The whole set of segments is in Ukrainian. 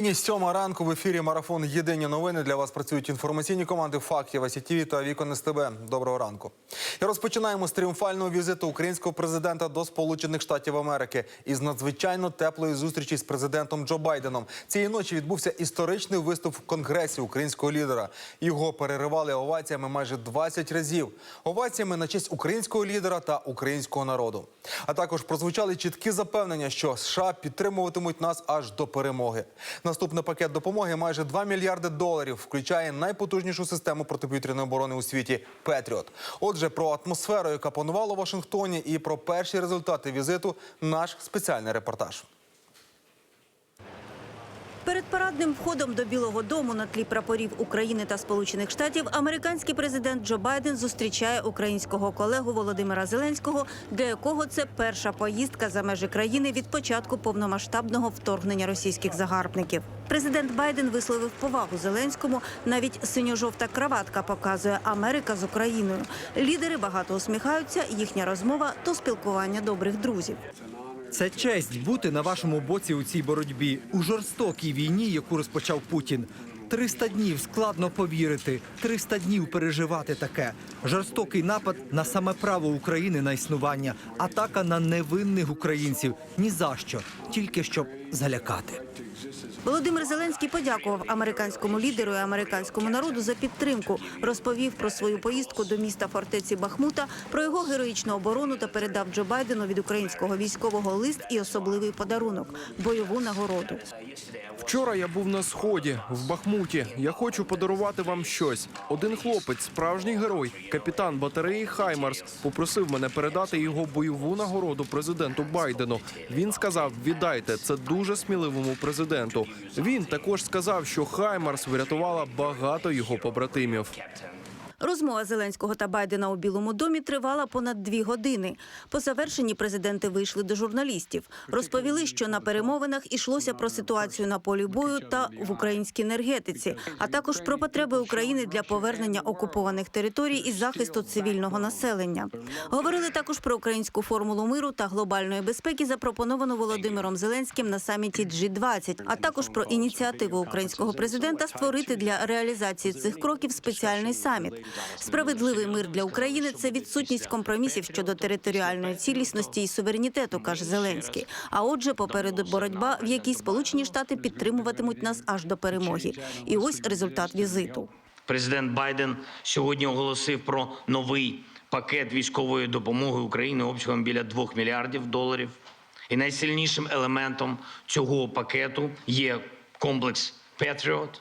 Ні, сьома ранку в ефірі марафон Єдині новини для вас працюють інформаційні команди фактів СІТВ та Вікон СТБ. Доброго ранку. І розпочинаємо з тріумфального візиту українського президента до Сполучених Штатів Америки із надзвичайно теплої зустрічі з президентом Джо Байденом. Цієї ночі відбувся історичний виступ в конгресі українського лідера. Його переривали оваціями майже 20 разів. Оваціями на честь українського лідера та українського народу. А також прозвучали чіткі запевнення, що США підтримуватимуть нас аж до перемоги. Наступний пакет допомоги майже 2 мільярди доларів, включає найпотужнішу систему протиповітряної оборони у світі Петріот. Отже, про атмосферу, яка панувала у Вашингтоні, і про перші результати візиту наш спеціальний репортаж. Парадним входом до Білого Дому на тлі прапорів України та Сполучених Штатів американський президент Джо Байден зустрічає українського колегу Володимира Зеленського, для якого це перша поїздка за межі країни від початку повномасштабного вторгнення російських загарбників. Президент Байден висловив повагу Зеленському. Навіть синьо-жовта краватка показує Америка з Україною. Лідери багато усміхаються. Їхня розмова то спілкування добрих друзів. Це честь бути на вашому боці у цій боротьбі у жорстокій війні, яку розпочав Путін. 300 днів складно повірити, 300 днів переживати таке. Жорстокий напад на саме право України на існування, атака на невинних українців. Ні за що, тільки щоб залякати. Володимир Зеленський подякував американському лідеру і американському народу за підтримку. Розповів про свою поїздку до міста фортеці Бахмута, про його героїчну оборону та передав Джо Байдену від українського військового лист і особливий подарунок бойову нагороду. Вчора я був на сході в Бахмуті. Я хочу подарувати вам щось. Один хлопець, справжній герой, капітан батареї Хаймарс, попросив мене передати його бойову нагороду президенту Байдену. Він сказав: віддайте це дуже сміливому президенту. Він також сказав, що Хаймарс врятувала багато його побратимів. Розмова Зеленського та Байдена у Білому домі тривала понад дві години. По завершенні президенти вийшли до журналістів. Розповіли, що на перемовинах ішлося про ситуацію на полі бою та в українській енергетиці, а також про потреби України для повернення окупованих територій і захисту цивільного населення. Говорили також про українську формулу миру та глобальної безпеки, запропоновану Володимиром Зеленським на саміті G20, а також про ініціативу українського президента створити для реалізації цих кроків спеціальний саміт. Справедливий мир для України це відсутність компромісів щодо територіальної цілісності і суверенітету, каже Зеленський. А отже, попереду боротьба, в якій Сполучені Штати підтримуватимуть нас аж до перемоги. І ось результат візиту. Президент Байден сьогодні оголосив про новий пакет військової допомоги Україні обсягом біля 2 мільярдів доларів. І найсильнішим елементом цього пакету є комплекс Петріот,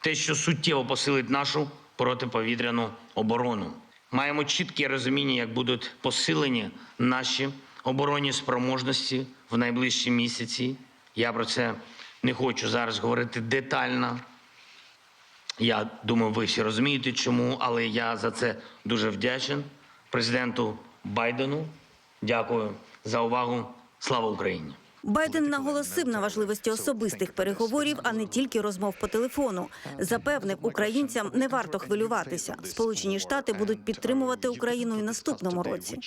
те, що суттєво посилить нашу протиповітряну оборону. Маємо чітке розуміння, як будуть посилені наші оборонні спроможності в найближчі місяці. Я про це не хочу зараз говорити детально. Я думаю, ви всі розумієте, чому, але я за це дуже вдячен президенту Байдену. Дякую за увагу. Слава Україні! Байден наголосив на важливості особистих переговорів, а не тільки розмов по телефону. Запевнив, українцям не варто хвилюватися. Сполучені Штати будуть підтримувати Україну і наступному році.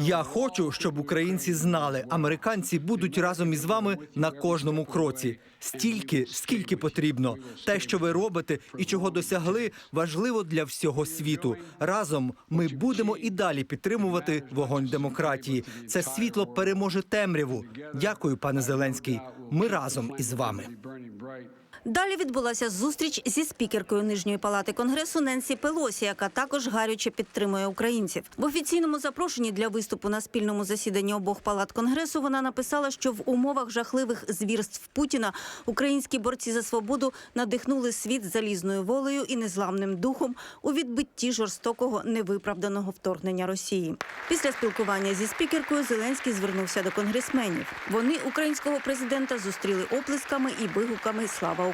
Я хочу, щоб українці знали, американці будуть разом із вами на кожному кроці. Стільки, скільки потрібно. Те, що ви робите і чого досягли, важливо для всього світу. Разом ми будемо і далі підтримувати вогонь демократії. Це світло переможе темряву. Дякую, пане Зеленський. Ми разом із вами. Далі відбулася зустріч зі спікеркою нижньої палати конгресу Ненсі Пелосі, яка також гаряче підтримує українців. В офіційному запрошенні для виступу на спільному засіданні обох палат конгресу вона написала, що в умовах жахливих звірств Путіна українські борці за свободу надихнули світ залізною волею і незламним духом у відбитті жорстокого невиправданого вторгнення Росії. Після спілкування зі спікеркою Зеленський звернувся до конгресменів. Вони українського президента зустріли оплесками і вигуками Слава.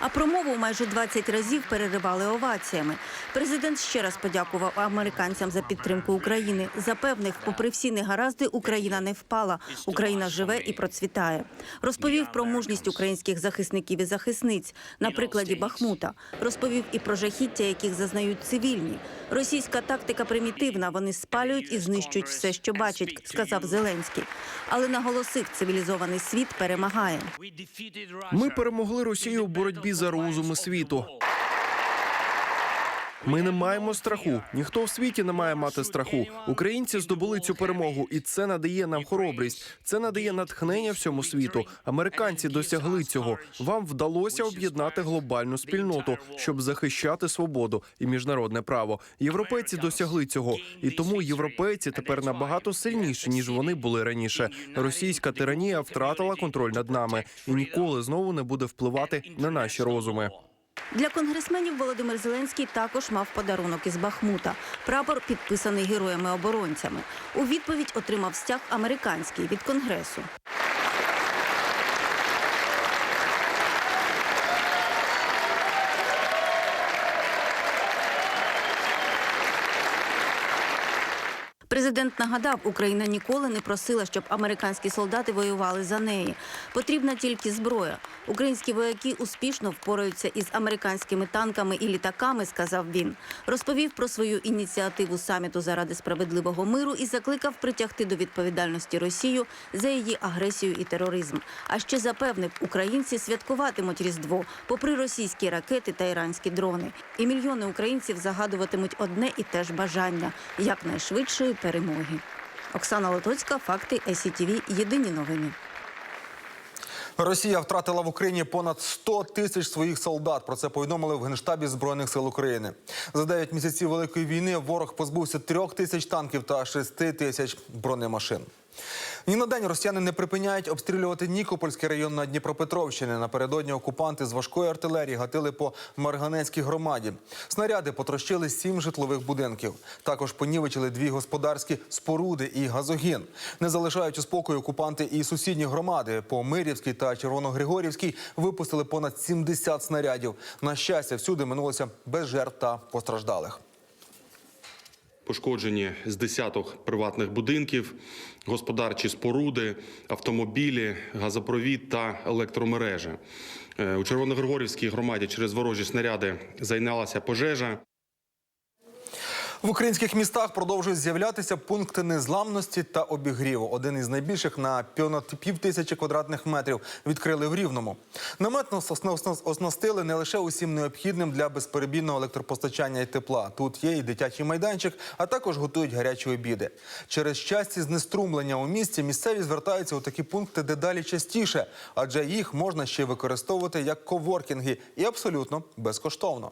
А промову майже 20 разів переривали оваціями. Президент ще раз подякував американцям за підтримку України. Запевнив, попри всі негаразди, Україна не впала. Україна живе і процвітає. Розповів про мужність українських захисників і захисниць на прикладі Бахмута. Розповів і про жахіття, яких зазнають цивільні. Російська тактика примітивна. Вони спалюють і знищують все, що бачать, сказав Зеленський. Але наголосив, цивілізований світ перемагає. Ми перемогли Росію в боротьбі за розуми світу. Ми не маємо страху. Ніхто в світі не має мати страху. Українці здобули цю перемогу, і це надає нам хоробрість. Це надає натхнення всьому світу. Американці досягли цього. Вам вдалося об'єднати глобальну спільноту, щоб захищати свободу і міжнародне право. Європейці досягли цього, і тому європейці тепер набагато сильніші ніж вони були раніше. Російська тиранія втратила контроль над нами і ніколи знову не буде впливати на наші розуми. Для конгресменів Володимир Зеленський також мав подарунок із Бахмута. Прапор підписаний героями-оборонцями. У відповідь отримав стяг американський від конгресу. Президент нагадав, Україна ніколи не просила, щоб американські солдати воювали за неї. Потрібна тільки зброя. Українські вояки успішно впораються із американськими танками і літаками, сказав він. Розповів про свою ініціативу саміту заради справедливого миру і закликав притягти до відповідальності Росію за її агресію і тероризм. А ще запевнив, українці святкуватимуть Різдво, попри російські ракети та іранські дрони. І мільйони українців загадуватимуть одне і те ж бажання якнайшвидшої перемоги. Оксана Лотоцька, факти СІТВ, Єдині новини. Росія втратила в Україні понад 100 тисяч своїх солдат. Про це повідомили в Генштабі Збройних сил України. За 9 місяців Великої війни ворог позбувся трьох тисяч танків та 6 тисяч бронемашин. Ні на день росіяни не припиняють обстрілювати Нікопольський район на Дніпропетровщині. Напередодні окупанти з важкої артилерії гатили по Марганецькій громаді. Снаряди потрощили сім житлових будинків. Також понівечили дві господарські споруди і газогін. Не залишають у спокою окупанти і сусідні громади. По Мирівській та Червоногригорівській випустили понад 70 снарядів. На щастя, всюди минулося без жертв та постраждалих. Пошкоджені з десяток приватних будинків, господарчі споруди, автомобілі, газопровід та електромережі. Е, У Червоногригорівській громаді через ворожі снаряди зайнялася пожежа. В українських містах продовжують з'являтися пункти незламності та обігріву. Один із найбільших на понад пів тисячі квадратних метрів відкрили в Рівному. Наметно осна- осна- оснастили не лише усім необхідним для безперебійного електропостачання і тепла. Тут є і дитячий майданчик, а також готують гарячі обіди. Через часті знеструмлення у місті місцеві звертаються у такі пункти дедалі частіше, адже їх можна ще використовувати як коворкінги і абсолютно безкоштовно.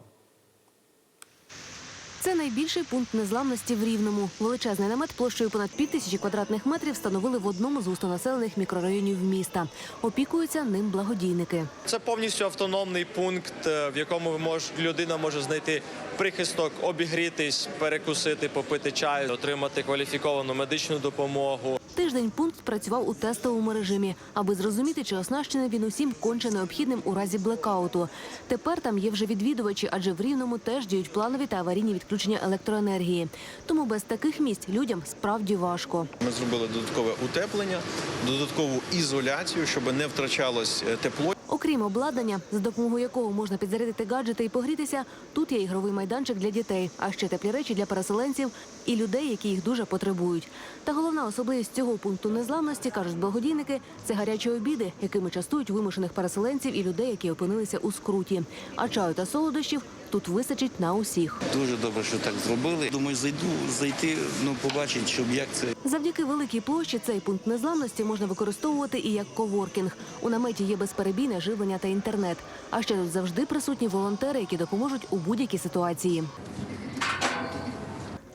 Це найбільший пункт незламності в Рівному. Величезний намет площею понад пів тисячі квадратних метрів встановили в одному з густонаселених мікрорайонів міста. Опікуються ним благодійники. Це повністю автономний пункт, е, в якому ви мож, людина може знайти прихисток, обігрітись, перекусити, попити чаю, отримати кваліфіковану медичну допомогу. Тиждень пункт працював у тестовому режимі, аби зрозуміти, чи оснащений він усім конче необхідним у разі блекауту. Тепер там є вже відвідувачі, адже в Рівному теж діють планові та аварійні відключення електроенергії. Тому без таких місць людям справді важко. Ми зробили додаткове утеплення, додаткову ізоляцію, щоб не втрачалось е, тепло. Окрім обладнання, за допомогою якого можна підзарядити гаджети і погрітися, тут є ігровий майданчик для дітей, а ще теплі речі для переселенців і людей, які їх дуже потребують. Та головна особливість цього пункту незламності, кажуть благодійники, це гарячі обіди, якими частують вимушених переселенців і людей, які опинилися у скруті. А чаю та солодощів тут вистачить на усіх. Дуже добре, що так зробили. Думаю, зайду зайти, ну побачить, щоб як це Завдяки великій площі цей пункт незламності можна використовувати і як коворкінг. У наметі є безперебійне живлення та інтернет. А ще тут завжди присутні волонтери, які допоможуть у будь-якій ситуації.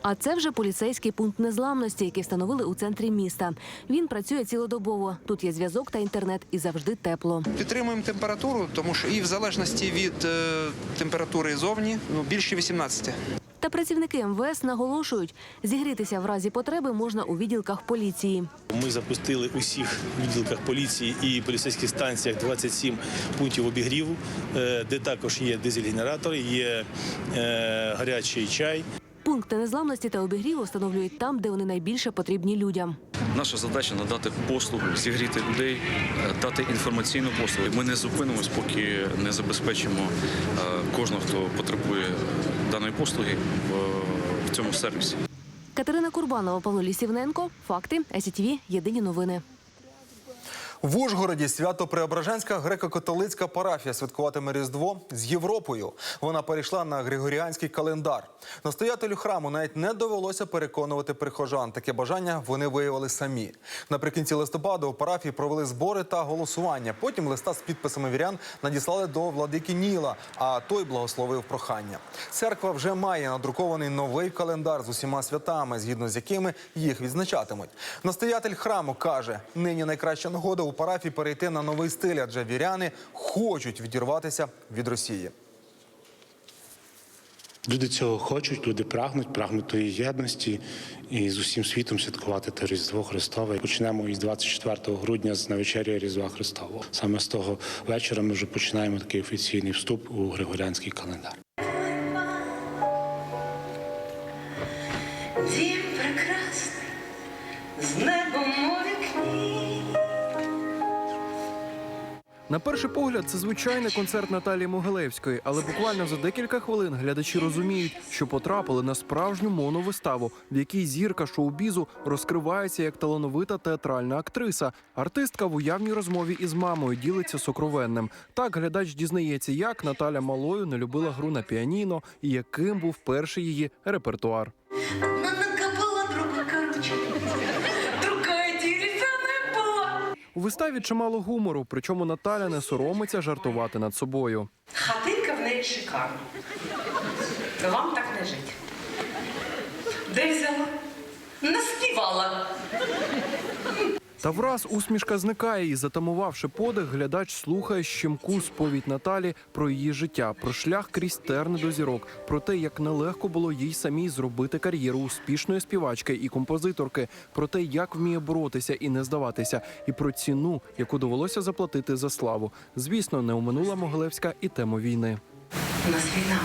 А це вже поліцейський пункт незламності, який встановили у центрі міста. Він працює цілодобово. Тут є зв'язок та інтернет, і завжди тепло. Підтримуємо температуру, тому що і в залежності від е, температури зовні ну, більше 18. Та працівники МВС наголошують, зігрітися в разі потреби можна у відділках поліції. Ми запустили у всіх відділках поліції і поліцейських станціях 27 пунктів обігріву, е, де також є дизель-генератори, є е, гарячий чай. Пункти незламності та обігріву встановлюють там, де вони найбільше потрібні людям. Наша задача надати послугу, зігріти людей, е, дати інформаційну послугу. Ми не зупинимось, поки не забезпечимо е, кожного, хто потребує даної послуги в- в цьому сервісі. Катерина Курбанова, Павло Лісівненко. Факти. СІТВ. Єдині новини. В Ужгороді Свято-Преображенська греко-католицька парафія святкуватиме Різдво з Європою. Вона перейшла на григоріанський календар. Настоятелю храму навіть не довелося переконувати прихожан. Таке бажання вони виявили самі. Наприкінці листопада у парафії провели збори та голосування. Потім листа з підписами вірян надіслали до владики Ніла, а той благословив прохання. Церква вже має надрукований новий календар з усіма святами, згідно з якими їх відзначатимуть. Настоятель храму каже: нині найкраща нагода у парафії перейти на новий стиль, адже віряни хочуть відірватися від Росії. Люди цього хочуть, люди прагнуть, прагнуть тої єдності і з усім світом святкувати те Різдво Христове. Почнемо із 24 грудня з навечеря Різдва Христового. Саме з того вечора ми вже починаємо такий офіційний вступ у Григоріанський календар. Дім прекрасний, з небом у вікні. На перший погляд, це звичайний концерт Наталії Могилевської, але буквально за декілька хвилин глядачі розуміють, що потрапили на справжню моновиставу, в якій зірка шоу-бізу розкривається як талановита театральна актриса. Артистка в уявній розмові із мамою ділиться сокровенним. Так глядач дізнається, як Наталя малою не любила гру на піаніно і яким був перший її репертуар. Одна нога была, другая короче. У виставі чимало гумору, причому Наталя не соромиться жартувати над собою. Хатинка в неї шикарна. Вам так не жить. Де взяла? Наспівала. Та враз усмішка зникає і, затамувавши подих, глядач слухає щемку сповідь Наталі про її життя, про шлях крізь терни до зірок, про те, як нелегко було їй самій зробити кар'єру успішної співачки і композиторки, про те, як вміє боротися і не здаватися, і про ціну, яку довелося заплатити за славу. Звісно, не оминула Могилевська і тему війни. У нас війна.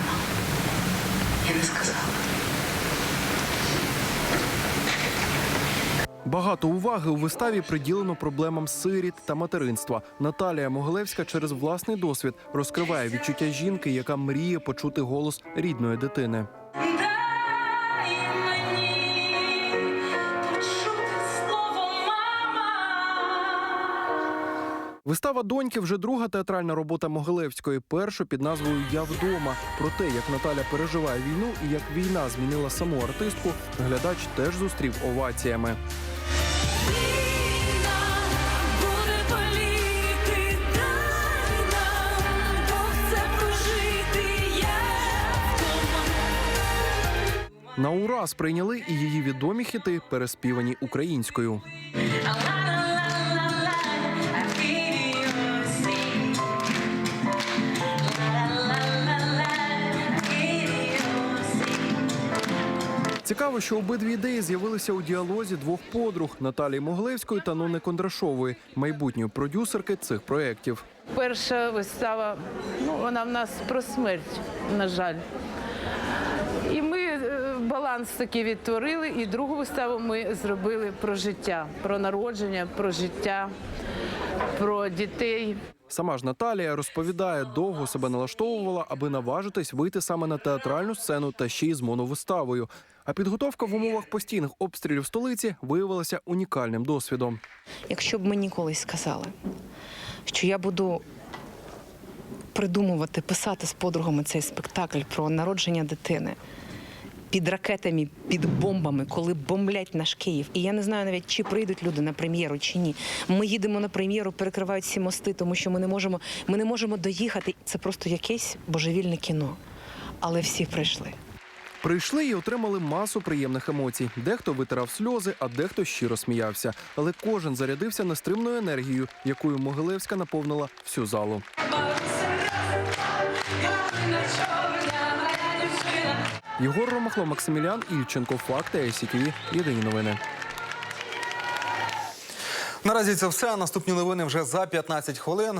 Я не сказала. Багато уваги у виставі приділено проблемам сиріт та материнства. Наталія Могилевська через власний досвід розкриває відчуття жінки, яка мріє почути голос рідної дитини. Вистава доньки вже друга театральна робота Могилевської. Першу під назвою Я вдома. Про те, як Наталя переживає війну і як війна змінила саму артистку, глядач теж зустрів оваціями. На ура сприйняли і її відомі хіти, переспівані українською. Цікаво, що обидві ідеї з'явилися у діалозі двох подруг Наталії Моглевської та Нони Кондрашової, майбутньої продюсерки цих проєктів. Перша вистава, ну вона в нас про смерть, на жаль. Баланс такий відтворили, і другу виставу ми зробили про життя, про народження, про життя, про дітей. Сама ж Наталія розповідає, довго себе налаштовувала, аби наважитись вийти саме на театральну сцену та ще й з моновиставою. А підготовка в умовах постійних обстрілів столиці виявилася унікальним досвідом. Якщо б мені колись сказали, що я буду придумувати, писати з подругами цей спектакль про народження дитини під ракетами, під бомбами, коли бомблять наш Київ. І я не знаю навіть, чи прийдуть люди на прем'єру, чи ні. Ми їдемо на прем'єру, перекривають всі мости, тому що ми не можемо, ми не можемо доїхати. Це просто якесь божевільне кіно. Але всі прийшли. Прийшли і отримали масу приємних емоцій. Дехто витирав сльози, а дехто щиро сміявся. Але кожен зарядився нестримною енергією, якою Могилевська наповнила всю залу. Єгор Ромахло, Максимілян Ільченко. Факти ICTV. Єдині новини. Наразі це все. Наступні новини вже за 15 хвилин.